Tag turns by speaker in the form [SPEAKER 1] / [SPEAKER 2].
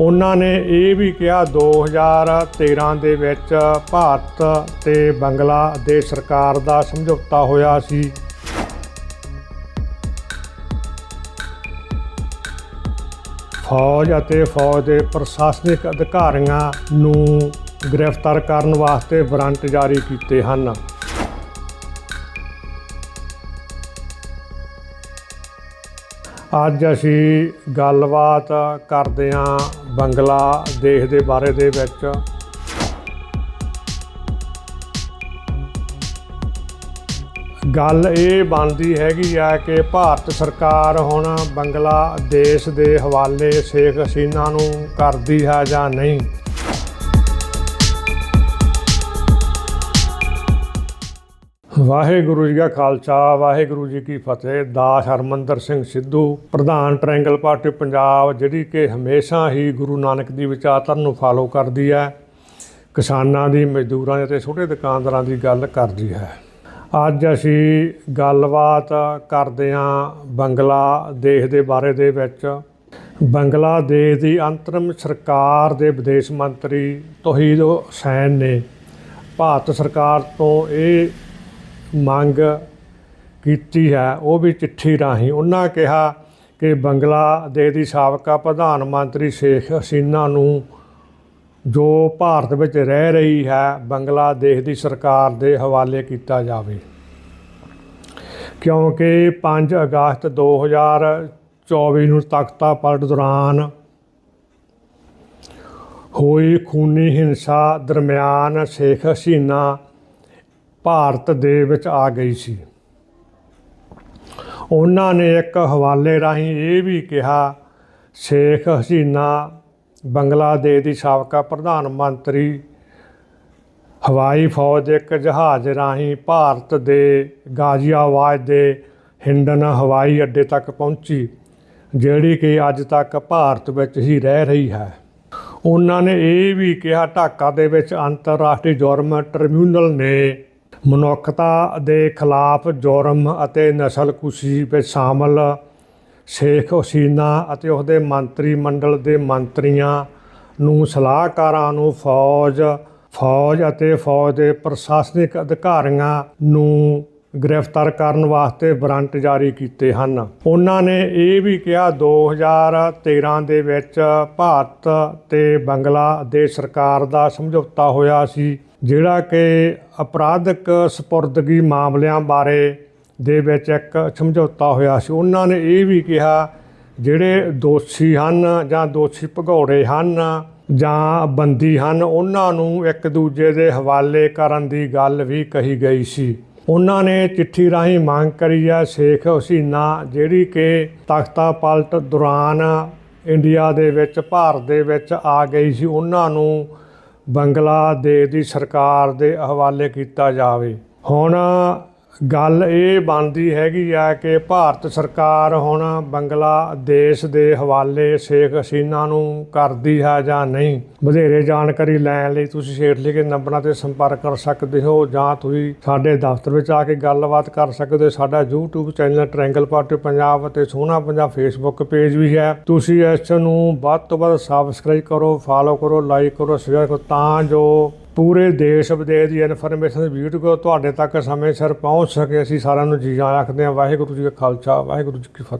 [SPEAKER 1] ਉਹਨਾਂ ਨੇ ਇਹ ਵੀ ਕਿਹਾ 2013 ਦੇ ਵਿੱਚ ਭਾਰਤ ਤੇ ਬੰਗਲਾਦੇਸ਼ ਸਰਕਾਰ ਦਾ ਸਮਝੌਤਾ ਹੋਇਆ ਸੀ। ਫੌਜ ਅਤੇ ਫੌਜ ਦੇ ਪ੍ਰਸ਼ਾਸਨਿਕ ਅਧਿਕਾਰੀਆਂ ਨੂੰ ਗ੍ਰਿਫਤਾਰ ਕਰਨ ਵਾਸਤੇ ਵਾਰੰਟ ਜਾਰੀ ਕੀਤੇ ਹਨ। ਅੱਜ ਅਸੀਂ ਗੱਲਬਾਤ ਕਰਦੇ ਹਾਂ ਬੰਗਲਾ ਦੇਸ਼ ਦੇ ਬਾਰੇ ਦੇ ਵਿੱਚ। ਗੱਲ ਇਹ ਬਣਦੀ ਹੈਗੀ ਆ ਕਿ ਭਾਰਤ ਸਰਕਾਰ ਹੁਣ ਬੰਗਲਾ ਦੇਸ਼ ਦੇ ਹਵਾਲੇ ਸ਼ੇਖ ਹਸੀਨਾ ਨੂੰ ਕਰਦੀ ਹੈ ਜਾਂ ਨਹੀਂ। ਵਾਹਿਗੁਰੂ ਜੀ ਕਾ ਖਾਲਸਾ, ਵਾਹਿਗੁਰੂ ਜੀ ਕੀ ਫਤਿਹ। ਦਾਸ ਹਰਮੰਦਰ ਸਿੰਘ ਸਿੱਧੂ, ਪ੍ਰਧਾਨ ਟ੍ਰਾਇੰਗਲ ਪਾਰਟੀ ਪੰਜਾਬ, ਜਿਹੜੀ ਕਿ ਹਮੇਸ਼ਾ ਹੀ ਗੁਰੂ ਨਾਨਕ ਦੀ ਵਿਚਾਰਧਾਰਾ ਨੂੰ ਫਾਲੋ ਕਰਦੀ ਹੈ। ਕਿਸਾਨਾਂ ਦੀ, ਮਜ਼ਦੂਰਾਂ ਦੀ ਅਤੇ ਛੋਟੇ ਦੁਕਾਨਦਾਰਾਂ ਦੀ ਗੱਲ ਕਰਦੀ ਹੈ। ਅੱਜ ਅਸੀਂ ਗੱਲਬਾਤ ਕਰਦੇ ਹਾਂ ਬੰਗਲਾਦੇਸ਼ ਦੇ ਬਾਰੇ ਦੇ ਵਿੱਚ। ਬੰਗਲਾਦੇਸ਼ ਦੀ ਅੰਤਰਮ ਸਰਕਾਰ ਦੇ ਵਿਦੇਸ਼ ਮੰਤਰੀ ਤੋਹੀਦ ਹੁਸੈਨ ਨੇ ਭਾਰਤ ਸਰਕਾਰ ਤੋਂ ਇਹ ਮੰਗ ਕੀਤੀ ਹੈ, ਉਹ ਵੀ ਚਿੱਠੀ ਰਾਹੀਂ। ਉਹਨਾਂ ਕਿਹਾ ਕਿ ਬੰਗਲਾਦੇਸ਼ ਦੀ ਸਾਬਕਾ ਪ੍ਰਧਾਨ ਮੰਤਰੀ ਸ਼ੇਖ ਹਸੀਨਾ ਨੂੰ ਜੋ ਭਾਰਤ ਵਿੱਚ ਰਹਿ ਰਹੀ ਹੈ, ਬੰਗਲਾਦੇਸ਼ ਦੀ ਸਰਕਾਰ ਦੇ ਹਵਾਲੇ ਕੀਤਾ ਜਾਵੇ। ਕਿਉਂਕਿ 5 ਅਗਸਤ 2024 ਨੂੰ ਤਖਤਾ ਪਲਟ ਦੌਰਾਨ ਹੋਈ ਖੂਨੀ ਹਿੰਸਾ ਦਰਮਿਆਨ ਸ਼ੇਖ ਹਸੀਨਾ ਭਾਰਤ ਦੇ ਵਿੱਚ ਆ ਗਈ ਸੀ। ਉਹਨਾਂ ਨੇ ਇੱਕ ਹਵਾਲੇ ਰਾਹੀਂ ਇਹ ਵੀ ਕਿਹਾ, ਸ਼ੇਖ ਹਸੀਨਾ ਬੰਗਲਾਦੇਸ਼ ਦੀ ਸਾਬਕਾ ਪ੍ਰਧਾਨ ਮੰਤਰੀ, ਹਵਾਈ ਫੌਜ ਇੱਕ ਜਹਾਜ਼ ਰਾਹੀਂ ਭਾਰਤ ਦੇ ਗਾਜ਼ੀਆਬਾਦ ਦੇ ਹਿੰਡਨ ਹਵਾਈ ਅੱਡੇ ਤੱਕ ਪਹੁੰਚੀ, ਜਿਹੜੀ ਕਿ ਅੱਜ ਤੱਕ ਭਾਰਤ ਵਿੱਚ ਹੀ ਰਹਿ ਰਹੀ ਹੈ। ਉਹਨਾਂ ਨੇ ਇਹ ਵੀ ਕਿਹਾ, ਢਾਕਾ ਦੇ ਵਿੱਚ ਅੰਤਰਰਾਸ਼ਟਰੀ ਜੁਰਮ ਟ੍ਰਿਬਿਊਨਲ ਨੇ ਮਨੁੱਖਤਾ ਦੇ ਖਿਲਾਫ ਜੁਰਮ ਅਤੇ ਨਸਲਕੁਸ਼ੀ ਵਿੱਚ ਸ਼ਾਮਲ ਸ਼ੇਖ ਹਸੀਨਾ ਅਤੇ ਉਸਦੇ ਮੰਤਰੀ ਮੰਡਲ ਦੇ ਮੰਤਰੀਆਂ ਨੂੰ ਸਲਾਹਕਾਰਾਂ ਨੂੰ ਫੌਜ ਫੌਜ ਅਤੇ ਫੌਜ ਦੇ ਪ੍ਰਸ਼ਾਸਨਿਕ ਅਧਿਕਾਰੀਆਂ ਨੂੰ ਗ੍ਰਿਫਤਾਰ ਕਰਨ ਵਾਸਤੇ ਵਾਰੰਟ ਜਾਰੀ ਕੀਤੇ ਹਨ। ਉਹਨਾਂ ਨੇ ਇਹ ਵੀ ਕਿਹਾ 2013 ਦੇ ਵਿੱਚ ਭਾਰਤ ਤੇ ਬੰਗਲਾਦੇਸ਼ ਸਰਕਾਰ ਦਾ ਸਮਝੌਤਾ ਹੋਇਆ ਸੀ ਜਿਹੜਾ ਕਿ ਅਪਰਾਧਿਕ ਸਪੁਰਦਗੀ ਮਾਮਲਿਆਂ ਬਾਰੇ ਦੇ ਵਿੱਚ ਇੱਕ ਸਮਝੌਤਾ ਹੋਇਆ ਸੀ। ਉਹਨਾਂ ਨੇ ਇਹ ਵੀ ਕਿਹਾ, ਜਿਹੜੇ ਦੋਸ਼ੀ ਹਨ ਜਾਂ ਦੋਸ਼ੀ ਭਗੌੜੇ ਹਨ ਜਾਂ ਬੰਦੀ ਹਨ, ਉਹਨਾਂ ਨੂੰ ਇੱਕ ਦੂਜੇ ਦੇ ਹਵਾਲੇ ਕਰਨ ਦੀ ਗੱਲ ਵੀ ਕਹੀ ਗਈ ਸੀ। ਉਹਨਾਂ ਨੇ ਚਿੱਠੀ ਰਾਹੀਂ ਮੰਗ ਕਰੀ ਹੈ, ਸ਼ੇਖ ਹਸੀਨਾ ਜਿਹੜੀ ਕਿ ਤਖਤਾ ਪਲਟ ਦੌਰਾਨ ਇੰਡੀਆ ਦੇ ਵਿੱਚ, ਭਾਰਤ ਦੇ ਵਿੱਚ ਆ ਗਈ ਸੀ, ਉਹਨਾਂ ਨੂੰ ਬੰਗਲਾਦੇਸ਼ ਦੀ ਸਰਕਾਰ ਦੇ ਹਵਾਲੇ ਕੀਤਾ ਜਾਵੇ। ਹੁਣ ਗੱਲ ਇਹ ਬਣਦੀ ਹੈਗੀ ਆ ਕਿ ਭਾਰਤ ਸਰਕਾਰ ਹੁਣ ਬੰਗਲਾਦੇਸ਼ ਦੇ ਹਵਾਲੇ ਸ਼ੇਖ ਹਸੀਨਾ ਨੂੰ ਕਰਦੀ ਹੈ ਜਾਂ ਨਹੀਂ? ਵਧੇਰੇ ਜਾਣਕਾਰੀ ਲੈਣ ਲਈ ਤੁਸੀਂ ਹੇਠ ਲਿਖੇ ਨੰਬਰਾਂ ਤੇ ਸੰਪਰਕ ਕਰ ਸਕਦੇ ਹੋ ਜਾਂ ਤੁਸੀਂ ਸਾਡੇ ਦਫ਼ਤਰ ਵਿੱਚ ਆ ਕੇ ਗੱਲਬਾਤ ਕਰ ਸਕਦੇ ਹੋ। ਸਾਡਾ YouTube channel triangle party Punjab ਅਤੇ ਸੋਹਣਾ ਪੰਜਾਬ ਫੇਸਬੁੱਕ ਪੇਜ ਵੀ ਹੈ। ਤੁਸੀਂ ਇਸ ਨੂੰ ਵੱਧ ਤੋਂ ਵੱਧ ਸਬਸਕ੍ਰਾਈਬ ਕਰੋ ਫਾਲੋ ਕਰੋ ਲਾਈਕ ਕਰੋ ਸ਼ੇਅਰ ਕਰੋ ਤਾਂ ਜੋ ਪੂਰੇ ਦੇਸ਼ ਵਿਦੇਸ਼ ਦੀ ਇਨਫੋਰਮੇਸ਼ਨ ਵੀਡੀਓ ਤੁਹਾਡੇ ਤੱਕ ਸਮੇਂ ਸਿਰ ਪਹੁੰਚ ਸਕੇ। ਅਸੀਂ ਸਾਰਿਆਂ ਨੂੰ ਜੀ ਆਇਆਂ ਆਖਦੇ ਹਾਂ, ਵਾਹਿਗੁਰੂ ਜੀ ਕਾ ਖਾਲਸਾ, ਵਾਹਿਗੁਰੂ ਜੀ ਕੀ ਫਤਿਹ।